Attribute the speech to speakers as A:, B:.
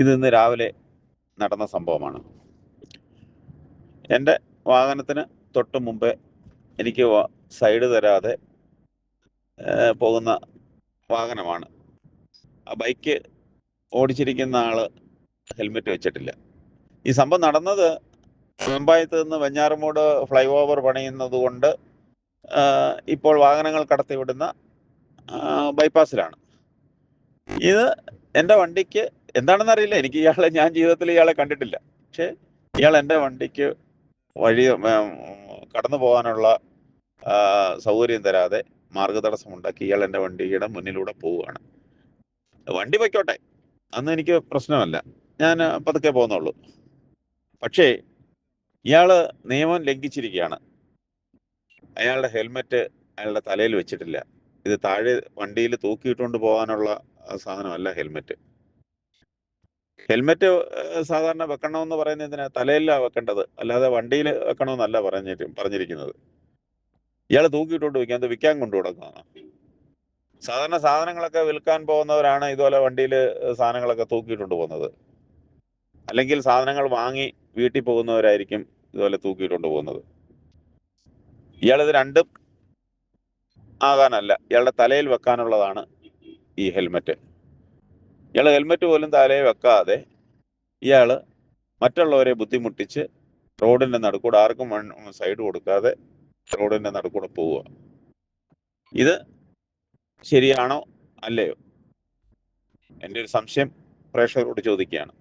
A: ഇത് ഇന്ന് രാവിലെ നടന്ന സംഭവമാണ്. എന്റെ വാഹനത്തിന് തൊട്ട് മുമ്പേ എനിക്ക് സൈഡ് തരാതെ പോകുന്ന വാഹനമാണ്. ആ ബൈക്ക് ഓടിച്ചിരിക്കുന്ന ആൾ ഹെൽമെറ്റ് വെച്ചിട്ടില്ല. ഈ സംഭവം നടന്നത് വെമ്പായത്ത് നിന്ന് വെഞ്ഞാറമൂട് ഫ്ലൈ ഓവർ പണിയുന്നത് കൊണ്ട് ഇപ്പോൾ വാഹനങ്ങൾ കടത്തിവിടുന്ന ബൈപ്പാസിലാണ്. ഇത് എന്റെ വണ്ടിക്ക് എന്താണെന്ന് അറിയില്ല എനിക്ക് ഇയാളെ ഞാൻ ജീവിതത്തിൽ ഇയാളെ കണ്ടിട്ടില്ല. പക്ഷേ ഇയാൾ എന്റെ വണ്ടിക്ക് വഴി കടന്നു പോകാനുള്ള സൗകര്യം തരാതെ മാർഗതടസ്സം ഉണ്ടാക്കി ഇയാൾ എന്റെ വണ്ടിയുടെ മുന്നിലൂടെ പോവുകയാണ്. വണ്ടി പൊയ്ക്കോട്ടെ. അന്ന് എനിക്ക് പ്രശ്നമല്ല. ഞാൻ പതുക്കെ പോകുന്നുള്ളൂ. പക്ഷേ ഇയാൾ നിയമം ലംഘിച്ചിരിക്കുകയാണ്. അയാളുടെ ഹെൽമെറ്റ് അയാളുടെ തലയിൽ വെച്ചിട്ടില്ല. ഇത് താഴെ വണ്ടിയിൽ തൂക്കിയിട്ടുകൊണ്ട് പോകാനുള്ള സാധനമല്ല ഹെൽമെറ്റ്. ഹെൽമെറ്റ് സാധാരണ വെക്കണമെന്ന് പറയുന്നത് എന്തിനാ തലയിലാണ് വെക്കേണ്ടത്. അല്ലാതെ വണ്ടിയിൽ വെക്കണമെന്നല്ല പറഞ്ഞിട്ട് പറഞ്ഞിരിക്കുന്നത്. ഇയാൾ തൂക്കിയിട്ടോണ്ട് വയ്ക്കാൻ അത് വിൽക്കാൻ കൊണ്ടു സാധാരണ സാധനങ്ങളൊക്കെ വിൽക്കാൻ പോകുന്നവരാണ് ഇതുപോലെ വണ്ടിയിൽ സാധനങ്ങളൊക്കെ തൂക്കിയിട്ടുണ്ട് പോകുന്നത്. അല്ലെങ്കിൽ സാധനങ്ങൾ വാങ്ങി വീട്ടിൽ പോകുന്നവരായിരിക്കും ഇതുപോലെ തൂക്കിയിട്ടുണ്ട് പോകുന്നത്. ഇയാളിത് രണ്ടും ആകാനല്ല. ഇയാളുടെ തലയിൽ വെക്കാനുള്ളതാണ് ഈ ഹെൽമെറ്റ്. ഇയാൾ ഹെൽമെറ്റ് പോലും താലേ വെക്കാതെ ഇയാൾ മറ്റുള്ളവരെ ബുദ്ധിമുട്ടിച്ച് റോഡിന്റെ നടുക്കൂടെ ആർക്കും സൈഡ് കൊടുക്കാതെ റോഡിന്റെ നടുക്കൂടെ പോവുക. ഇത് ശരിയാണോ അല്ലയോ? എന്റെ ഒരു സംശയം പ്രേക്ഷകരോട് ചോദിക്കുകയാണ്.